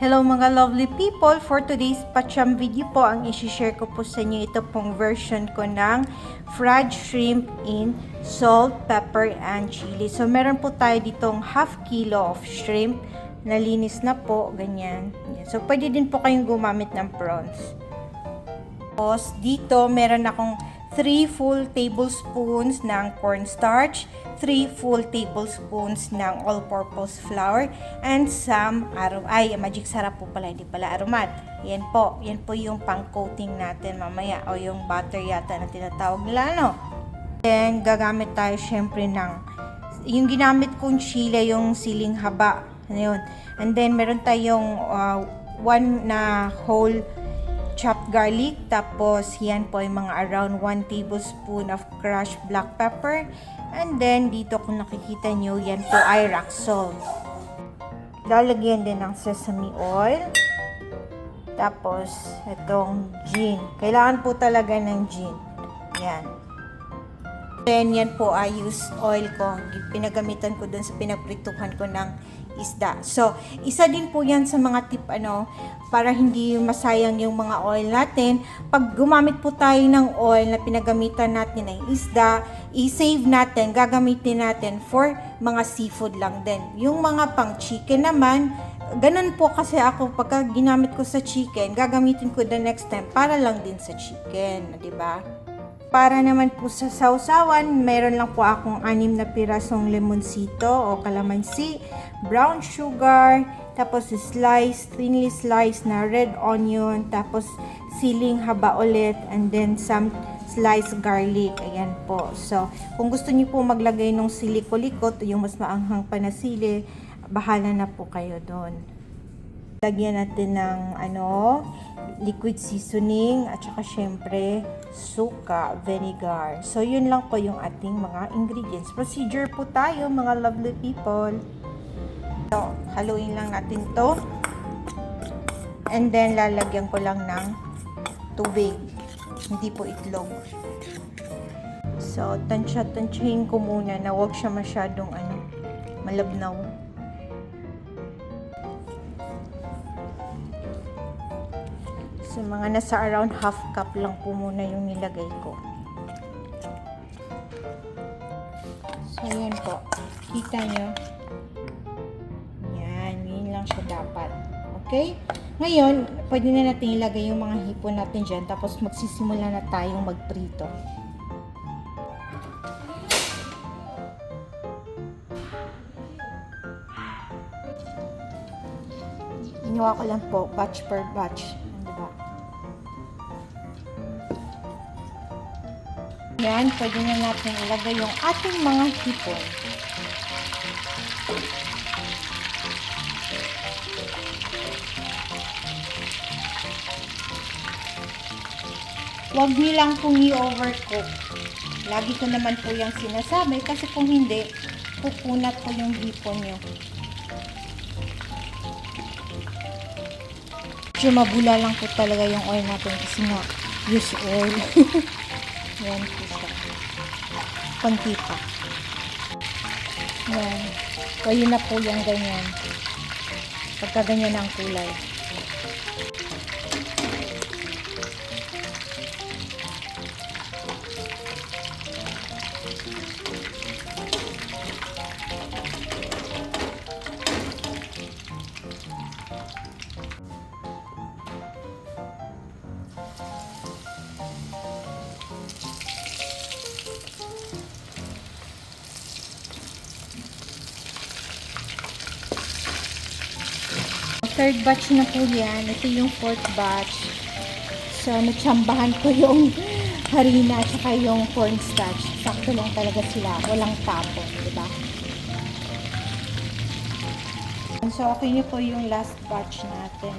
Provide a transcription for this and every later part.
Hello mga lovely people! For today's Pacham video po, ang isi-share ko po sa inyo ito pong version ko ng fried shrimp in salt, pepper, and chili. So meron po tayo ditong half kilo of shrimp. Nalinis na po, ganyan. Yan. So pwede din po kayong gumamit ng prawns. Tapos dito meron akong 3 full tablespoons ng cornstarch, 3 full tablespoons ng all-purpose flour, and some arom ay magic sarap po pala, hindi pala aromat. Yan po, yan po yung pang-coating natin mamaya o yung butter yata na tinatawag nila, no? Then, gagamit tayo syempre ng yung ginamit kong chile, yung siling haba. Ano yun? And then, meron tayong uh, one na whole garlic. Tapos, yan po yung mga around 1 tablespoon of crushed black pepper. And then, dito kung nakikita nyo, yan po ay rock salt. Lalagyan din ng sesame oil. Tapos, itong gin. Kailangan po talaga ng gin. Yan. Then, yan po ay used oil ko. Pinagamitan ko dun sa pinagprituhan ko ng isda. So, isa din po yan sa mga tip ano, para hindi masayang yung mga oil natin. Pag gumamit po tayo ng oil na pinagamitan natin ng isda, i-save natin, gagamitin natin for mga seafood lang din. Yung mga pang chicken naman, ganun po kasi ako pagka ginamit ko sa chicken, gagamitin ko the next time para lang din sa chicken, 'di ba? Para naman po sa sausawan, meron lang po akong anim na pirasong lemonsito o kalamansi, brown sugar, tapos slice, thinly sliced na red onion, tapos siling haba ulit, and then some sliced garlic. Ayan po. So, kung gusto niyo po maglagay ng sili-kulikot, yung mas maanghang pa na sili, bahala na po kayo doon. Lagyan natin ng ano, liquid seasoning at saka syempre suka, vinegar. So yun lang po yung ating mga ingredients. Procedure po tayo mga lovely people. So, haluin lang natin to. And then lalagyan ko lang ng tubig. Hindi po itlog. So, tansya-tansyahin ko muna na wag siya masyadong ano, malabnaw. So, mga nasa around half cup lang po muna yung nilagay ko. So, yan po. Kita nyo? Yan. Yun lang siya dapat. Okay? Ngayon, pwede na natin ilagay yung mga hipon natin dyan. Tapos, magsisimula na tayong magprito. Ginawa ko lang po, batch per batch. Yan, pwede na natin ilagay yung ating mga hipon. Huwag nilang pong i-overcook. Lagi ko naman po yung sinasabi kasi kung hindi, kukunat po yung hipon nyo. Medyo mabula lang po talaga yung oil natin kasi nga use oil. Yan po siya. Konti pa. Yan. Kayo na po yung ganyan. Pagka ganyan ang kulay. Third batch na po yan. Ito yung fourth batch. So, natsambahan ko yung harina at saka yung cornstarch. Sakto lang talaga sila. Walang tapon, di ba? So, okay niyo po yung last batch natin.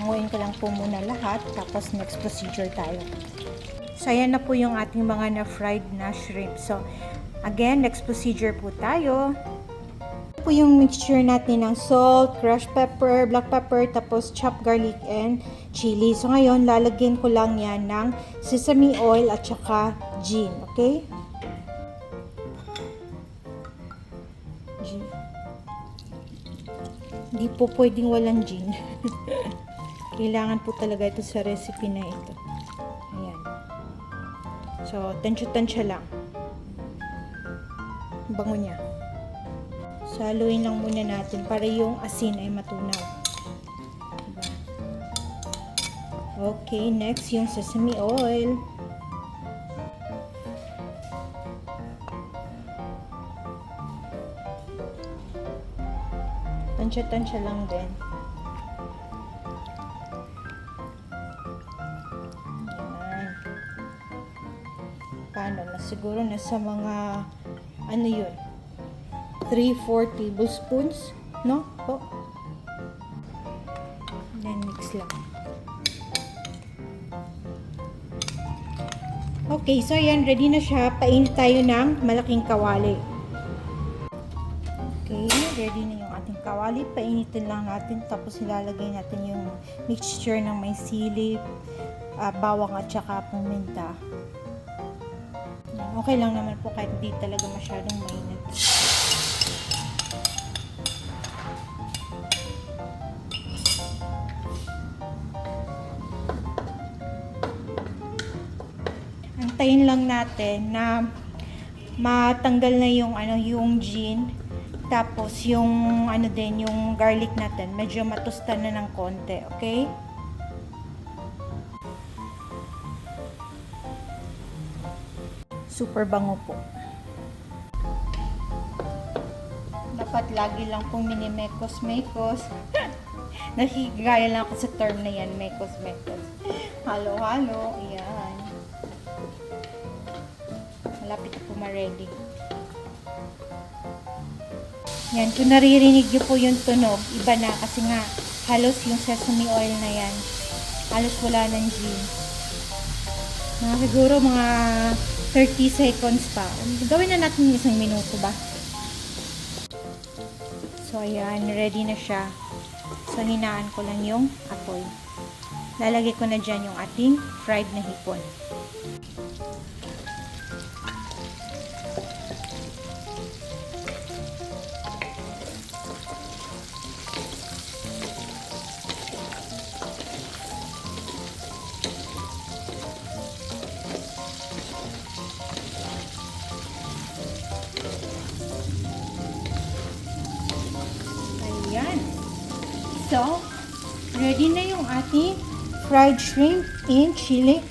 Ngayon ko lang po muna lahat. Tapos, next procedure tayo. So, ayan na po yung ating mga na-fried na shrimp. So, again, next procedure po tayo po yung mixture natin ng salt, crushed pepper, black pepper, tapos chopped garlic and chili. So ngayon, lalagyan ko lang yan ng sesame oil at saka gin. Okay? Gin. Hindi po pwedeng walang gin. Kailangan po talaga ito sa recipe na ito. Ayan. So, tansya-tansya lang. Ang Bango niya. So, haluin lang muna natin para yung asin ay matunaw. Okay, next yung sesame oil. Tansya-tansya lang din. Yan. Paano na? Siguro nasa mga, ano yun? 3-4 tablespoons, no? Po. Then mix lang. Okay, so yan, ready na siya. Painit tayo ng malaking kawali. Okay, ready na yung ating kawali. Painitin lang natin. Tapos ilalagay natin yung mixture ng may sili, ah, bawang at saka paminta. Yan, Okay lang naman po kahit hindi talaga masyadong mainit. Antayin lang natin na matanggal na yung ano yung gin tapos yung ano din yung garlic natin. Medyo matustan na ng konti okay? Super bango po. Dapat lagi lang pong minimekos mekos nakikigaya lang ako sa term na yan mekos mekos halo halo yan malapit na po ma-ready yan, kung naririnig niyo po yung tunog, iba na kasi nga halos yung sesame oil na yan. Halos wala ng gin. Mga siguro mga 30 seconds pa. Gawin na natin isang minuto ba? So, ayan, ready na siya. So, hinaan ko lang yung apoy. Lalagay ko na dyan yung ating fried na hipon. Fried shrimp in chili,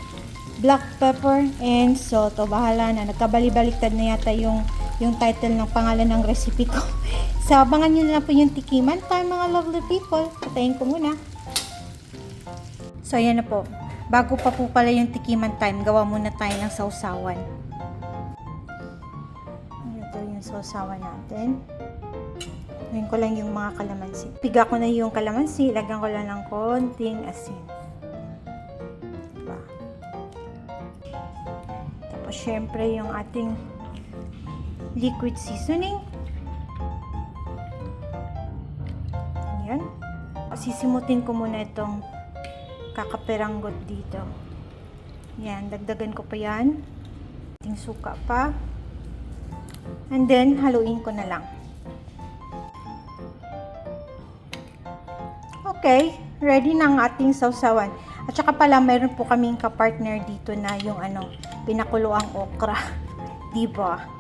black pepper, and salt. O, bahala na. Nagkabali-baliktad na yata yung, yung title ng pangalan ng recipe ko. so, abangan nyo na po yung tikiman time, mga lovely people. Patayin ko muna. So, ayan na po. Bago pa po pala yung tikiman time, gawa muna tayo ng sausawan. Ito yung sausawan natin. Ngayon ko lang yung mga kalamansi. Piga ko na yung kalamansi, lagyan ko lang ng konting asin. Syempre yung ating liquid seasoning. Ayan. Sisimutin ko muna itong kakaperanggot dito. Yan, dagdagan ko pa yan. Ating suka pa. And then, haluin ko na lang. Okay, ready na ang ating sausawan. At saka pala, mayroon po kaming kapartner dito na yung ano, pinakuloang okra. Diba?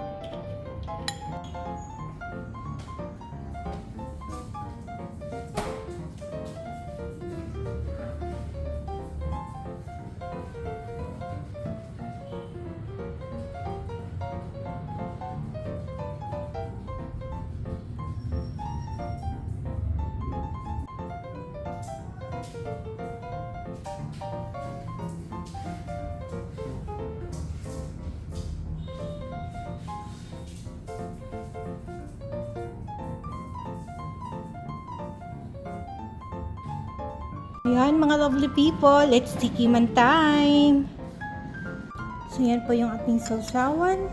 Yan mga lovely people, let's tikiman time. So yan po yung ating sausawan.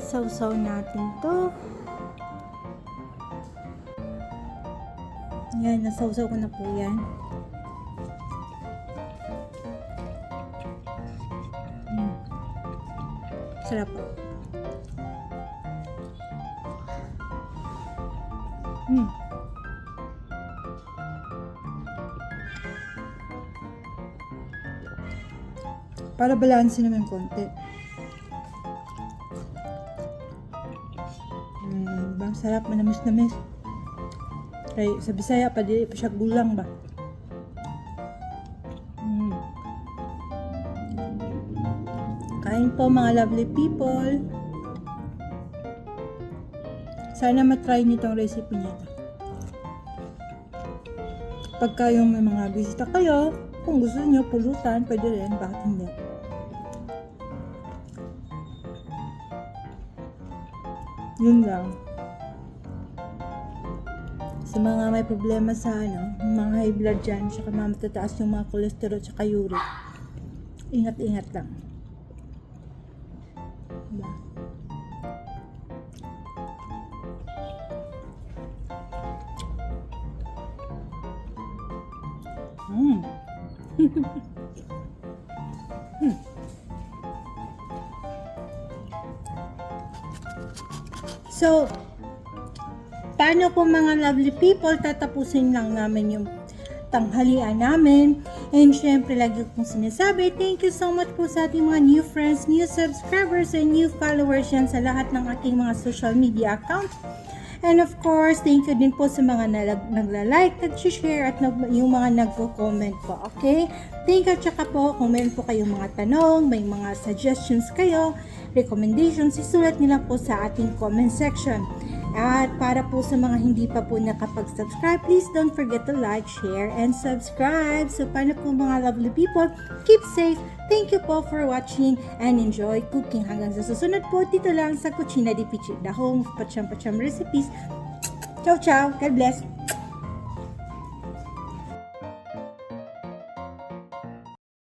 Sausaw natin to. Yan, nasausaw ko na po yan. Mm. Sarap po. Para balansin naman konti. Mm, bang sarap, manamis namis. Kay sa Bisaya pa di pa siya gulang ba. Mm. Kain po mga lovely people. Sana matry niyo tong recipe niya. Pagka yung may mga bisita kayo, kung gusto niyo pulutan, pwede rin. Bakit hindi? Yun lang. Sa mga may problema sa ano, mga high blood dyan, tsaka mga matataas yung mga cholesterol tsaka uric, ingat-ingat lang. Diba? So, paano po mga lovely people, tatapusin lang namin yung tanghalian namin. And syempre, lagi kong sinasabi, thank you so much po sa ating mga new friends, new subscribers, and new followers yan sa lahat ng aking mga social media accounts. And of course, thank you din po sa mga nalag- nagla-like, nag-share, at nag- yung mga nagko-comment po. Okay? Thank you. Tsaka po, kung meron po kayong mga tanong, may mga suggestions kayo, recommendations, isulat lang po sa ating comment section. At para po sa mga hindi pa po nakapag-subscribe, please don't forget to like, share, and subscribe. So paano po mga lovely people, keep safe. Thank you po for watching and enjoy cooking. Hanggang sa susunod po dito lang sa Cucina di Pichi, the home of Pacham Pacham recipes. Ciao, ciao. God bless.